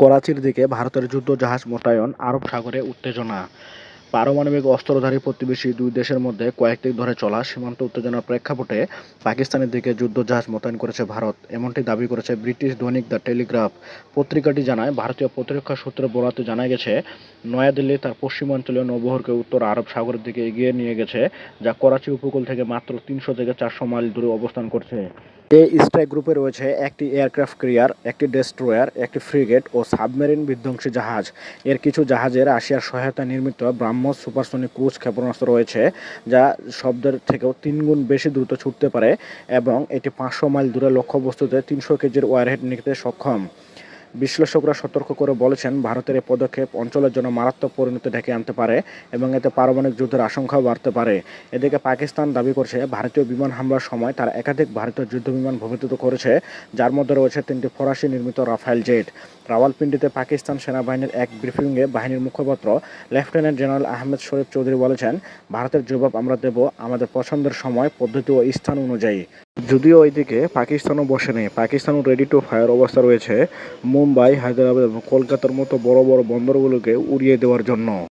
করাচির দিকে ভারতের যুদ্ধ জাহাজ মোতায়েন, আরব সাগরে উত্তেজনা। পারমাণবিক অস্ত্রধারী প্রতিবেশী দুই দেশের মধ্যে কয়েকদিন ধরে চলা সীমান্ত উত্তেজনার প্রেক্ষাপটে পাকিস্তানের দিকে যুদ্ধ জাহাজ মোতায়েন করেছে ভারত। এমনটি দাবি করেছে ব্রিটিশ দৈনিক দ্য টেলিগ্রাফ। পত্রিকাটি জানায়, ভারতীয় প্রতিরক্ষা সূত্রে বরাতে জানা গেছে, নয়াদিল্লি তার পশ্চিমাঞ্চলীয় নৌবহরকে উত্তর আরব সাগরের দিকে এগিয়ে নিয়ে গেছে, যা করাচি উপকূল থেকে মাত্র তিনশো থেকে চারশো মাইল দূরে অবস্থান করছে। এই স্ট্রাইক গ্রুপে রয়েছে একটি এয়ারক্রাফট ক্রিয়ার, একটি ডেস্ট্রয়ার, একটি ফ্রিগেট ও সাবমেরিন বিধ্বংসী জাহাজ। এর কিছু জাহাজের রাশিয়ার সহায়তা নির্মিত ব্রাহ্মস সুপারসনিক ক্রুজ ক্ষেপণাস্ত্র রয়েছে, যা শব্দের থেকেও তিনগুণ বেশি দ্রুত ছুটতে পারে এবং এটি পাঁচশো মাইল দূরে লক্ষ্যবস্তুতে তিনশো কেজির ওয়ারহেড নিতে সক্ষম। বিশ্লেষকরা সতর্ক করে বলেছেন, ভারতের এই পদক্ষেপ অঞ্চলের জন্য মারাত্মক পরিণতি ডেকে আনতে পারে এবং এতে পারমাণবিক যুদ্ধের আশঙ্কাও বাড়তে পারে। এদিকে পাকিস্তান দাবি করছে, ভারতীয় বিমান হামলার সময় তারা একাধিক ভারতীয় যুদ্ধবিমান ভূমিত্যুত করেছে, যার মধ্যে রয়েছে তিনটি ফরাসি নির্মিত রাফাইল জেট। রাওয়ালপিন্ডিতে পাকিস্তান সেনাবাহিনীর এক ব্রিফিংয়ে বাহিনীর মুখপাত্র লেফটেন্যান্ট জেনারেল আহমেদ শরীফ চৌধুরী বলেছেন, ভারতের জবাব আমরা দেব আমাদের পছন্দের সময়, পদ্ধতি ও স্থান অনুযায়ী। যদিও ওইদিকে পাকিস্তানও বসে নেই। পাকিস্তানও রেডি টু ফায়ার অবস্থা রয়েছে। মুম্বাই, হায়দ্রাবাদ এবং কলকাতার মতো বড় বড় বন্দরগুলোকে উড়িয়ে দেওয়ার জন্য।